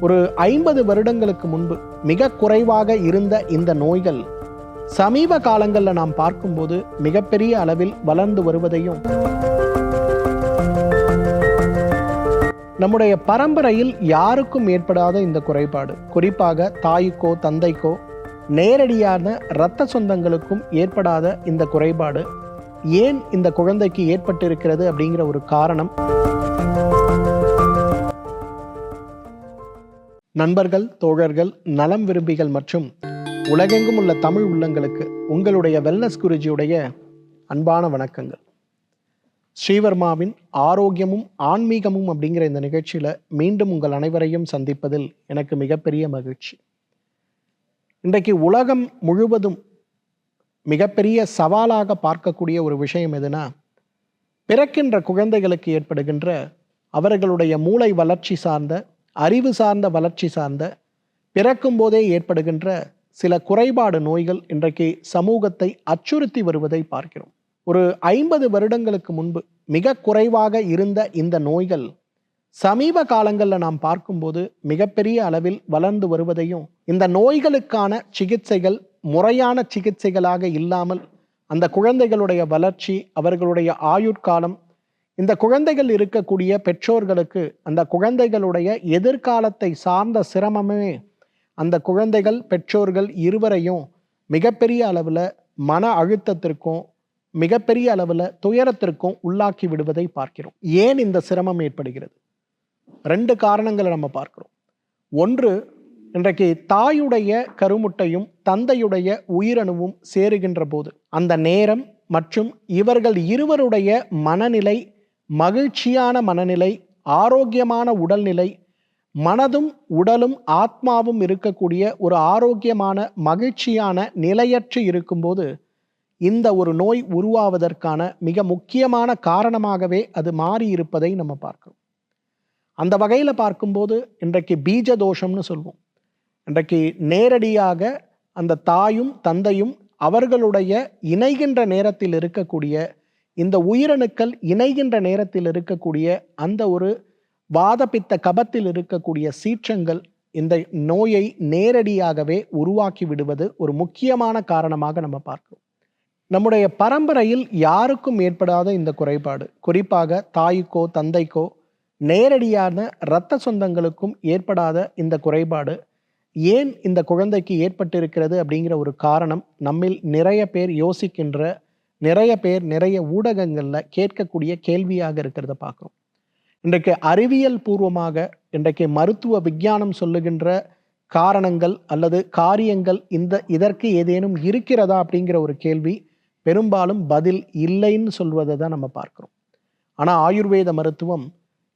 ஒரு ஐம்பது வருடங்களுக்கு முன்பு மிக குறைவாக இருந்த இந்த நோய்கள் சமீப காலங்களில் நாம் பார்க்கும்போது மிகப்பெரிய அளவில் வளர்ந்து வருவதையும் நம்முடைய பரம்பரையில் யாருக்கும் ஏற்படாத இந்த குறைபாடு. குறிப்பாக தாய்க்கோ தந்தைக்கோ நேரடியான இரத்த சொந்தங்களுக்கும் ஏற்படாத இந்த குறைபாடு. ஏன் இந்த குழந்தைக்கு ஏற்பட்டிருக்கிறது அப்படிங்கிற ஒரு காரணம். நண்பர்கள் தோழர்கள் நலம் விரும்பிகள் மற்றும் உலகெங்கும் உள்ள தமிழ் உள்ளங்களுக்கு உங்களுடைய வெல்னஸ் குருஜியுடைய அன்பான வணக்கங்கள். ஸ்ரீவர்மாவின் ஆரோக்கியமும் ஆன்மீகமும் அப்படிங்கிற இந்த நிகழ்ச்சியில் மீண்டும் உங்கள் அனைவரையும் சந்திப்பதில் எனக்கு மிகப்பெரிய மகிழ்ச்சி. இன்றைக்கு உலகம் முழுவதும் மிகப்பெரிய சவாலாக பார்க்கக்கூடிய ஒரு விஷயம் எதுனா பிறக்கின்ற குழந்தைகளுக்கு ஏற்படுகின்ற அவர்களுடைய மூளை வளர்ச்சி சார்ந்த அறிவு சார்ந்த வளர்ச்சி சார்ந்த பிறக்கும் போதே ஏற்படுகின்ற சில குறைபாடு நோய்கள் இன்றைக்கு சமூகத்தை அச்சுறுத்தி வருவதை பார்க்கிறோம். ஒரு ஐம்பது வருடங்களுக்கு முன்பு மிக குறைவாக இருந்த இந்த நோய்கள் சமீப காலங்களில் நாம் பார்க்கும்போது மிகப்பெரிய அளவில் வளர்ந்து வருவதையும் இந்த நோய்களுக்கான சிகிச்சைகள் முறையான சிகிச்சைகளாக இல்லாமல் அந்த குழந்தைகளுடைய வளர்ச்சி அவர்களுடைய ஆயுட்காலம் இந்த குழந்தைகள் இருக்கக்கூடிய பெற்றோர்களுக்கு அந்த குழந்தைகளுடைய எதிர்காலத்தை சார்ந்த சிரமமே அந்த குழந்தைகள் பெற்றோர்கள் இருவரையும் மிகப்பெரிய அளவில் மன அழுத்தத்திற்கும் மிகப்பெரிய அளவில் துயரத்திற்கும் உள்ளாக்கி விடுவதை பார்க்கிறோம். ஏன் இந்த சிரமம் ஏற்படுகிறது? ரெண்டு காரணங்களை நம்ம பார்க்கிறோம். ஒன்று இன்றைக்கு தாயுடைய கருமுட்டையும் தந்தையுடைய உயிரணுவும் சேருகின்ற போது அந்த நேரம் மற்றும் இவர்கள் இருவருடைய மனநிலை மகிழ்ச்சியான மனநிலை ஆரோக்கியமான உடல்நிலை மனதும் உடலும் ஆத்மாவும் இருக்கக்கூடிய ஒரு ஆரோக்கியமான மகிழ்ச்சியான நிலையற்று இருக்கும்போது இந்த ஒரு நோய் உருவாவதற்கான மிக முக்கியமான காரணமாகவே அது மாறி இருப்பதை நம்ம பார்க்கிறோம். அந்த வகையில் பார்க்கும்போது இன்றைக்கு பீஜ தோஷம்னு சொல்வோம். இன்றைக்கு நேரடியாக அந்த தாயும் தந்தையும் அவர்களுடைய இணைகின்ற நேரத்தில் இருக்கக்கூடிய இந்த உயிரணுக்கள் இணைகின்ற நேரத்தில் இருக்கக்கூடிய அந்த ஒரு வாதப்பித்த கபத்தில் இருக்கக்கூடிய சீற்றங்கள் இந்த நோயை நேரடியாகவே உருவாக்கி விடுவது ஒரு முக்கியமான காரணமாக நம்ம பார்க்கிறோம். நம்முடைய பரம்பரையில் யாருக்கும் ஏற்படாத இந்த குறைபாடு. குறிப்பாக தாய்க்கோ தந்தைக்கோ நேரடியான இரத்த சொந்தங்களுக்கும் ஏற்படாத இந்த குறைபாடு. ஏன் இந்த குழந்தைக்கு ஏற்பட்டிருக்கிறது அப்படிங்கிற ஒரு காரணம் நம்மில் நிறைய பேர் யோசிக்கின்ற நிறைய பேர் நிறைய ஊடகங்களில் கேட்கக்கூடிய கேள்வியாக இருக்கிறத பார்க்குறோம். இன்றைக்கு அறிவியல் பூர்வமாக இன்றைக்கு மருத்துவ விஞ்ஞானம் சொல்லுகின்ற காரணங்கள் அல்லது காரியங்கள் இந்த இதற்கு ஏதேனும் இருக்கிறதா அப்படிங்கிற ஒரு கேள்வி பெரும்பாலும் பதில் இல்லைன்னு சொல்வதை தான் நம்ம பார்க்குறோம். ஆனால் ஆயுர்வேத மருத்துவம்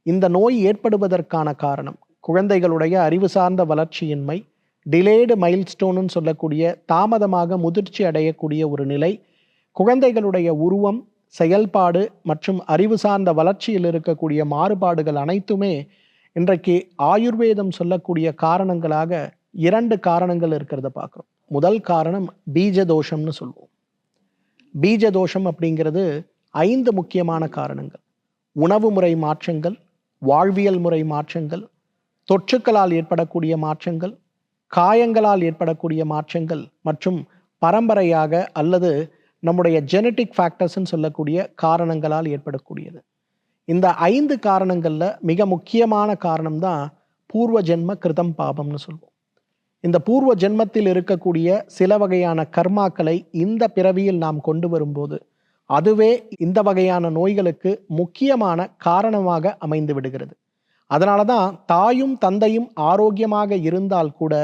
இந்த நோய் ஏற்படுவதற்கான காரணம் குழந்தைகளுடைய அறிவு சார்ந்த வளர்ச்சியின்மை டிலேடு மைல்ஸ்டோன்னு சொல்லக்கூடிய தாமதமாக முதிர்ச்சி அடையக்கூடிய ஒரு நிலை குழந்தைகளுடைய உருவம் செயல்பாடு மற்றும் அறிவு சார்ந்த வளர்ச்சியில் இருக்கக்கூடிய மாறுபாடுகள் அனைத்துமே இன்றைக்கு ஆயுர்வேதம் சொல்லக்கூடிய காரணங்களாக இரண்டு காரணங்கள் இருக்கிறத பார்க்குறோம். முதல் காரணம் பீஜ தோஷம்னு சொல்லுவோம் பீஜ தோஷம் அப்படிங்கிறது ஐந்து முக்கியமான காரணங்கள். உணவு முறை மாற்றங்கள் வாழ்வியல் முறை மாற்றங்கள் தொற்றுக்களால் ஏற்படக்கூடிய மாற்றங்கள் காயங்களால் ஏற்படக்கூடிய மாற்றங்கள் மற்றும் பரம்பரையாக அல்லது நம்முடைய ஜெனட்டிக் ஃபேக்டர்ஸ்ன்னு சொல்லக்கூடிய காரணங்களால் ஏற்படக்கூடியது. இந்த ஐந்து காரணங்களில் மிக முக்கியமான காரணம் தான் பூர்வ ஜென்ம கிருதம் பாபம்னு சொல்லுவோம் இந்த பூர்வ ஜென்மத்தில் இருக்கக்கூடிய சில வகையான கர்மாக்களை இந்த பிறவியில் நாம் கொண்டு வரும்போது அதுவே இந்த வகையான நோய்களுக்கு முக்கியமான காரணமாக அமைந்து விடுகிறது. அதனால தான் தாயும் தந்தையும் ஆரோக்கியமாக இருந்தால் கூட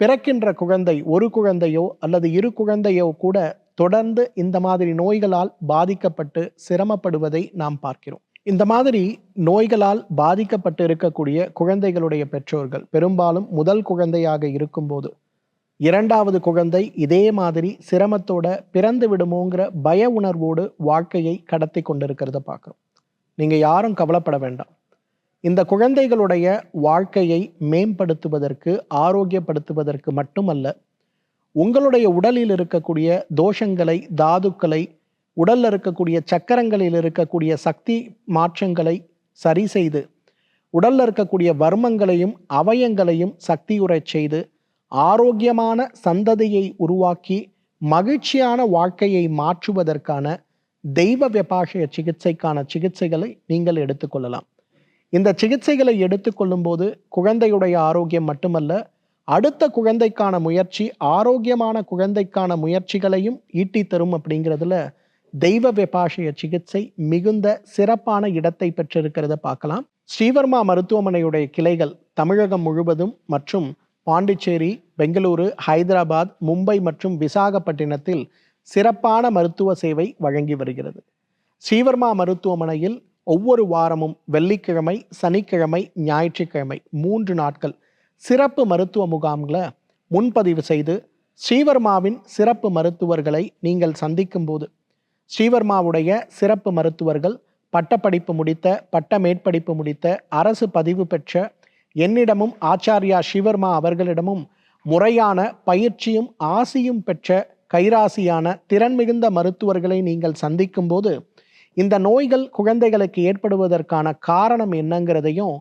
பிறக்கின்ற குழந்தை ஒரு குழந்தையோ அல்லது இரு குழந்தையோ கூட தொடர்ந்து இந்த மாதிரி நோய்களால் பாதிக்கப்பட்டு சிரமப்படுவதை நாம் பார்க்கிறோம். இந்த மாதிரி நோய்களால் பாதிக்கப்பட்டு இருக்கக்கூடிய குழந்தைகளுடைய பெற்றோர்கள் பெரும்பாலும் முதல் குழந்தையாக இருக்கும்போது இரண்டாவது குழந்தை இதே மாதிரி சிரமத்தோட பிறந்து விடுமோங்கிற பய உணர்வோடு வாழ்க்கையை கடத்தி கொண்டிருக்கிறத பார்க்குறோம். நீங்கள் யாரும் கவலைப்பட வேண்டாம். இந்த குழந்தைகளுடைய வாழ்க்கையை மேம்படுத்துவதற்கு ஆரோக்கியப்படுத்துவதற்கு மட்டுமல்ல உங்களுடைய உடலில் இருக்கக்கூடிய தோஷங்களை தாதுக்களை உடலில் இருக்கக்கூடிய சக்கரங்களில் இருக்கக்கூடிய சக்தி மாற்றங்களை சரி செய்து உடலில் இருக்கக்கூடிய வர்மங்களையும் அவயங்களையும் சக்தியுறச் செய்து ஆரோக்கியமான சந்ததியை உருவாக்கி மகிழ்ச்சியான வாழ்க்கையை மாற்றுவதற்கான தெய்வ விபாஷய சிகிச்சைக்கான சிகிச்சைகளை நீங்கள் எடுத்துக்கொள்ளலாம் இந்த சிகிச்சைகளை எடுத்துக்கொள்ளும்போது குழந்தையுடைய ஆரோக்கியம் மட்டுமல்ல அடுத்த குழந்தைக்கான முயற்சி ஆரோக்கியமான குழந்தைக்கான முயற்சிகளையும் ஈட்டி தரும் அப்படிங்கிறதுல தெய்வ வெபாஷய சிகிச்சை மிகுந்த சிறப்பான இடத்தை பெற்றிருக்கிறத பார்க்கலாம். ஸ்ரீவர்மா மருத்துவமனையுடைய கிளைகள் தமிழகம் முழுவதும் மற்றும் பாண்டிச்சேரி பெங்களூரு ஹைதராபாத் மும்பை மற்றும் விசாகப்பட்டினத்தில் சிறப்பான மருத்துவ சேவை வழங்கி வருகிறது. ஸ்ரீவர்மா மருத்துவமனையில் ஒவ்வொரு வாரமும் வெள்ளிக்கிழமை சனிக்கிழமை ஞாயிற்றுக்கிழமை மூன்று நாட்கள் சிறப்பு மருத்துவ முகாம்களை முன்பதிவு செய்து ஸ்ரீவர்மாவின் சிறப்பு மருத்துவர்களை நீங்கள் சந்திக்கும் போது ஸ்ரீவர்மாவுடைய சிறப்பு மருத்துவர்கள் பட்டப்படிப்பு முடித்த பட்ட மேற்படிப்பு முடித்த அரசு பதிவு பெற்ற என்னிடமும் ஆச்சாரியா ஸ்ரீவர்மா அவர்களிடமும் முறையான பயிற்சியும் ஆசியும் பெற்ற கைராசியான திறன் மிகுந்த மருத்துவர்களை நீங்கள் சந்திக்கும் போது இந்த நோய்கள் குழந்தைகளுக்கு ஏற்படுவதற்கான காரணம் என்னங்கிறதையும்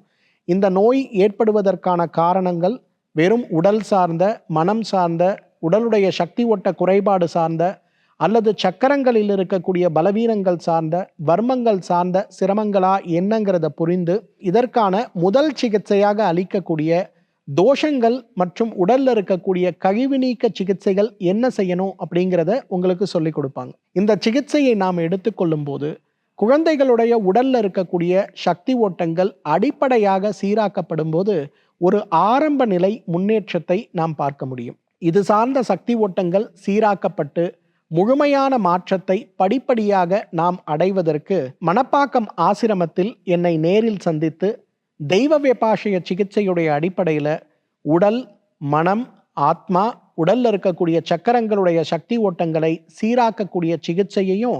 இந்த நோய் ஏற்படுவதற்கான காரணங்கள் வெறும் உடல் சார்ந்த மனம் சார்ந்த உடலுடைய சக்தி ஒட்ட குறைபாடு சார்ந்த அல்லது சக்கரங்களில் இருக்கக்கூடிய பலவீனங்கள் சார்ந்த வர்மங்கள் சார்ந்த சிரமங்களா என்னங்கிறத புரிந்து இதற்கான முதல் சிகிச்சையாக அளிக்கக்கூடிய தோஷங்கள் மற்றும் உடல்ல இருக்கக்கூடிய கழிவு நீக்க சிகிச்சைகள் என்ன செய்யணும் அப்படிங்கிறத உங்களுக்கு சொல்லிக் கொடுப்பாங்க. இந்த சிகிச்சையை நாம் எடுத்துக்கொள்ளும் போது குழந்தைகளுடைய உடல்ல இருக்கக்கூடிய சக்தி ஓட்டங்கள் அடிப்படையாக சீராக்கப்படும் போது ஒரு ஆரம்ப நிலை முன்னேற்றத்தை நாம் பார்க்க முடியும். இது சார்ந்த சக்தி ஓட்டங்கள் சீராக்கப்பட்டு முழுமையான மாற்றத்தை படிப்படியாக நாம் அடைவதற்கு மணப்பாக்கம் ஆசிரமத்தில் என்னை நேரில் சந்தித்து தெய்வ விபாஷய சிகிச்சையுடைய அடிப்படையில் உடல் மனம் ஆத்மா உடல்ல இருக்கக்கூடிய சக்கரங்களுடைய சக்தி ஓட்டங்களை சீராக்கக்கூடிய சிகிச்சையையும்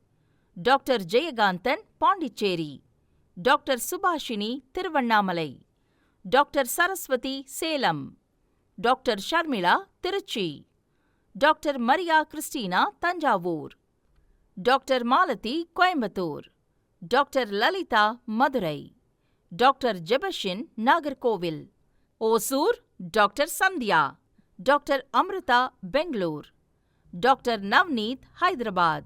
Doctor Jayakanthan Pondicherry. Doctor Subhashini Tiruvannamalai. Doctor Saraswathi Salem. Doctor Sharmila Trichy. Doctor Maria Christina Thanjavur. Doctor Malathi Coimbatore. Doctor Lalitha Madurai. Doctor Jebashin Nagercoil. Hosur doctor Sandhya. Doctor Amrutha Bangalore. Doctor Navneet Hyderabad.